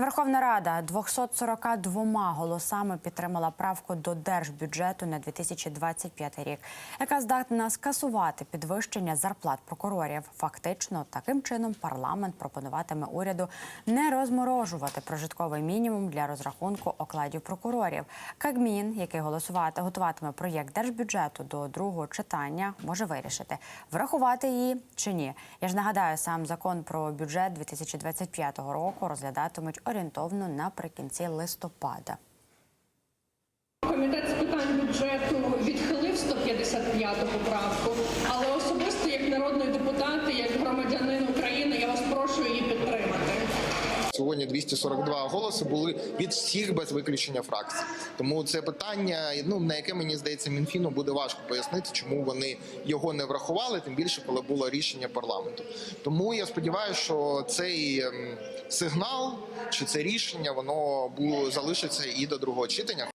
Верховна Рада 242 голосами підтримала правку до держбюджету на 2025 рік, яка здатна скасувати підвищення зарплат прокурорів. Фактично, таким чином парламент пропонуватиме уряду не розморожувати прожитковий мінімум для розрахунку окладів прокурорів. Кабмін, який голосувати готуватиме проєкт держбюджету до другого читання, може вирішити врахувати її чи ні. Я ж нагадаю, сам закон про бюджет 2025 року розглядатимуть орієнтовно наприкінці листопада. Комітет з питань бюджету відхилив 155 поправку, Сьогодні 242 голоси були від всіх без виключення фракцій. Тому це питання, ну на яке мені здається, мінфіну буде важко пояснити, чому вони його не врахували, тим більше коли було рішення парламенту. Тому я сподіваюся, що цей ем, сигнал чи це рішення воно було залишиться і до другого читання.